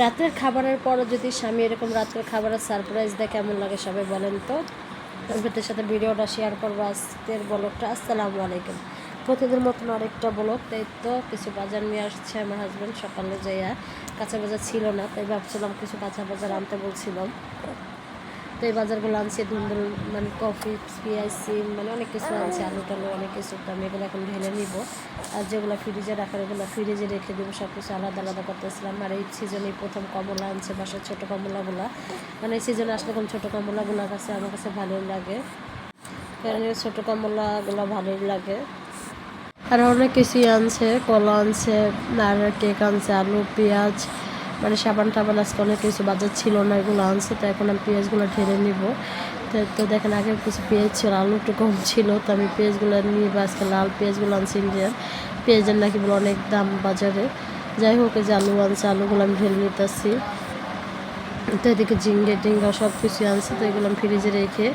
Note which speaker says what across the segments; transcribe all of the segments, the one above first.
Speaker 1: রাতের খাবারের পরও যদি স্বামী এরকম রাতের খাবারের সারপ্রাইজ দেয়, কেমন লাগে সবাই বলেন তো? আপনাদের সাথে ভিডিওটা শেয়ার করব আজকের ব্লগটা। আসসালামু আলাইকুম। প্রতিদিন মতন আরেকটা ব্লগ, তাই তো কিছু বাজার নিয়ে আসছে আমার হাজব্যান্ড সকালে যাইয়া। কাঁচা বাজার ছিল না, তাই ভাবছিলাম কিছু কাঁচা বাজার আনতে বলছিলাম। তো এই বাজারগুলো আনছে, ধুন্দুল মানে কফি, পেঁয়াজ, সিম মানে অনেক কিছু আনছে, আলু টালু, অনেক কিছু তো আমি এগুলো এখন ঢেলে নিব। আর যেগুলো ফ্রিজে রাখার, ওগুলো ফ্রিজে রেখে দেবো সব কিছু আলাদা আলাদা করতেছিলাম। আর এই সিজনে প্রথম কমলা আনছে বাসার ছোটো কমলাগুলো। মানে এই সিজনে আসলে কোন ছোটো কমলাগুলোর কাছে আমার কাছে ভালোই লাগে। কারণ ছোটো কমলাগুলো ভালোই লাগে। আর অনেক কিছুই আনছে, কলা আনছে, আর কেক আনছে, আলু, পেঁয়াজ মানে সাবান টাবান আজকে অনেক কিছু বাজার ছিল না, এগুলো আনছে, তো এখন আমি পেঁয়াজগুলো ঢেলে নিব। তো দেখেন আগে কিছু পেঁয়াজ ছিল, আলু একটু কম ছিল, তো আমি পেঁয়াজগুলো নিব আজকে লাল পেঁয়াজগুলো আনছি ইন্ডিয়ান। পেঁয়াজের নাকি বলে অনেক দাম বাজারে। যাই হোক যে আলু আনছে, আলুগুলো আমি ঢেলে নিতেছি। তো এদিকে ঝিঙ্গে টিঙ্গা সব কিছু আনছে, তো এগুলো আমি ফ্রিজে রেখে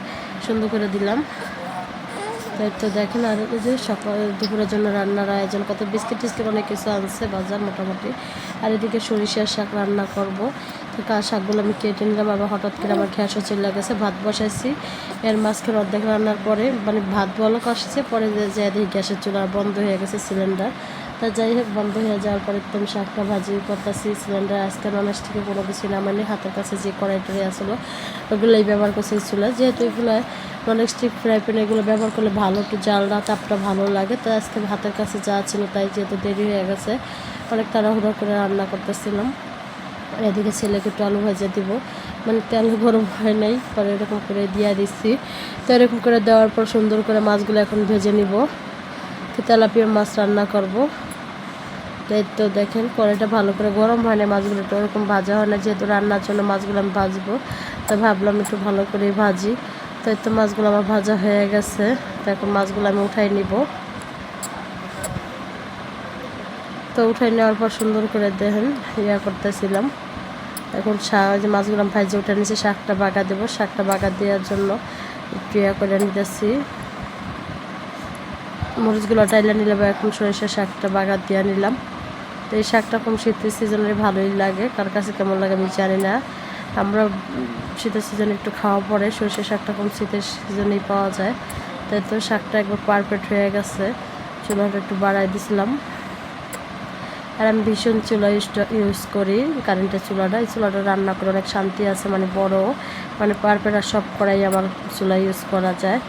Speaker 1: সুন্দর করে দিলাম। তো দেখেন আর যে সকাল, দুপুরের জন্য রান্নার আয়োজন, কত বিস্কিট টিস্কিট অনেক কিছু আনছে বাজার মোটামুটি। আর এদিকে সরিষার শাক রান্না করব। তো শাকগুলো আমি কেটে নিলাম, আবার হঠাৎ করে আমার ঘ্যাসও চলে গেছে, ভাত বসাইছি। এর মাঝখানে অর্ধেক রান্নার পরে মানে ভাত বলক আসছে, পরে যে গ্যাসের চুলা বন্ধ হয়ে গেছে, সিলিন্ডার। তা যাই হোক, বন্ধ হয়ে যাওয়ার পরে একদম শাকটা ভাজি করতেছি, সিলিন্ডার আজকে ননস থেকে কোনো কিছু নামাইনি হাতের কাছে যে কড়াই টড়াই আসলো, ওগুলোই ব্যবহার করছে চুলা যেহেতু এগুলো নন স্টিক ফ্রাই প্যান এগুলো ব্যবহার করলে ভালো, একটু জালটা তাপটা ভালো লাগে তো আজকে হাতের কাছে যা ছিল তাই যেহেতু দেরি হয়ে গেছে, অনেক তাড়াহুড়ো করে রান্না করতেছিলাম। এদিকে ছেলেকে একটু আলু ভাজা দিব মানে তেল গরম হয় নাই, পরে এরকম করে দিয়ে দিচ্ছি তো এরকম করে দেওয়ার পর সুন্দর করে মাছগুলো এখন ভেজে নিব। তেলাপিয়া মাছ রান্না করব। তো দেখেন, কড়াইটা ভালো করে গরম হয় না মাছগুলো তো ওরকম ভাজা হয় না যেহেতু রান্নার জন্য মাছগুলো আমি ভাজবো। তো ভাবলাম একটু ভালো করে ভাজি। তো তো মাছগুলো আমার ভাজা হয়ে গেছে। তো এখন মাছগুলো আমি উঠাই নিব। তো উঠাই নেওয়ার পর সুন্দর করে দেখেন, ইয়া করতেছিলাম। এখন শাক যে মাছগুলো ভাজে উঠে নিয়েছি, শাকটা বাগা দেবো। শাকটা বাগা দেওয়ার জন্য একটু ইয়া করে নিতেছি। মরিচগুলো টাইলে নিলাম এখন সরিষা শাকটা বাগার দিয়ে নিলাম। তো এই শাকটা কম শীতের সিজনে ভালোই লাগে। কার কাছে কেমন লাগে আমি জানি না। আমরা শীতের সিজনে একটু খাওয়া পরে সর্ষে শাকটা কম শীতের সিজনেই পাওয়া যায়। তাই তো শাকটা একবার পারফেক্ট হয়ে গেছে। চুলাটা একটু বাড়াই দিছিলাম। আর আমি ভীষণ চুলা ইউজ করি কারেন্টের চুলাটা। এই চুলাটা রান্না করে অনেক শান্তি আছে মানে বড়। মানে পারফেক্ট আর সব করাই আমার চুলা ইউজ করা যায়।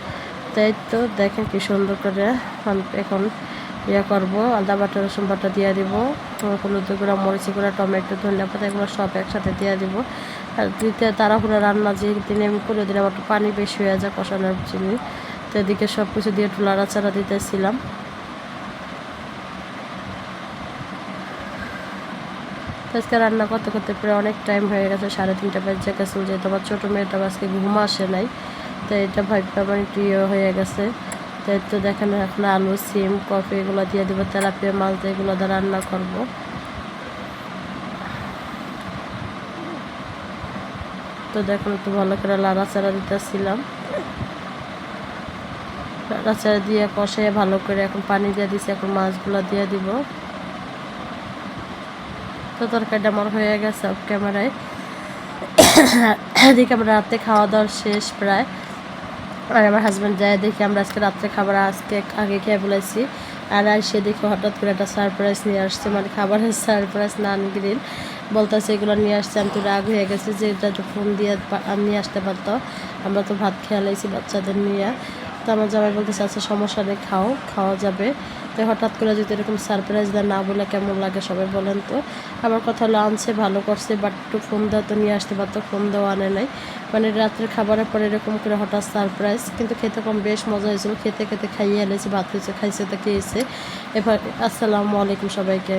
Speaker 1: তাই তো দেখেন কি সুন্দর করে এখন ইয়ে করব, আদা বাটা, রসুন বাটা দিয়ে দিব হলুদ গুঁড়া, মরিচি গুঁড়া, টমেটো, ধনিয়া পাতা এগুলো সব একসাথে দিয়ে দিব। আর দিতে তাড়াহুড়া রান্না যে দিনে আমি করে দিলে আমার একটু পানি বেশি হয়ে যায় কষানোর জন্য। তো এদিকে সব কিছু দিয়ে একটু লাড়াচাড়া দিতেছিলাম। আজকে রান্না করতে করতে প্রায় অনেক টাইম হয়ে গেছে, সাড়ে তিনটা বাজে গেছে। যেহেতু আমার ছোটো মেয়েটা আজকে ঘুম আসে নাই, তো এটা ভাবটা আমার একটু ইয়ে হয়ে গেছে। তো তো দেখেন, এখন আলু, সিম, কফি এগুলো দিয়ে দেবো, তেলাপিয়া মাছ দিয়ে এগুলো দিয়ে রান্না করব। তো দেখুন, একটু ভালো করে লাড়াচাড়া দিতেছিলাম। লাড়াচাড়া দিয়ে কষে ভালো করে এখন পানি দিয়ে দিছি, এখন মাছগুলো দিয়ে দিব। তো তরকারিটা আমার হয়ে গেছে ক্যামেরায়। এদিকে আমরা রাতে খাওয়া দাওয়ার শেষ প্রায়। আর আমার হাজব্যান্ড যায় দেখি আমরা আজকে রাত্রে খাবার আজকে আগে খেয়ে বলেছি আর সে দেখি হঠাৎ করে একটা সারপ্রাইজ নিয়ে আসছে মানে খাবারের সারপ্রাইজ নান গ্রিল বলতেছে, এগুলো নিয়ে আসছে, আমি তো রাগ হয়ে গেছে যে এটা তো ফোন দিয়ে নিয়ে আসতে পারতো। আমরা তো ভাত খেয়ে লাইছি বাচ্চাদের নিয়ে। তো আমার জামাই বলতেছে আচ্ছা সমস্যা নেই, খাও, খাওয়া যাবে। তো হঠাৎ করে যদি এরকম সারপ্রাইজ দেয়, না বলে কেমন লাগে সবাই বলেন তো। আমার কথা হলো, আনছে, ভালো করছে বাট একটু ফোন দেওয়া তো, নিয়ে আসতে পারতো ফোন দেওয়া আনে নাই। মানে রাত্রের খাবারের পরে এরকম করে হঠাৎ সারপ্রাইজ কিন্তু খেতে কম বেশ মজা হয়েছিল। খেতে খেতে খাইয়ে এনেছি, ভাত হয়েছে, খাইছে তো খেয়েছে। এবার আসসালামু আলাইকুম সবাইকে।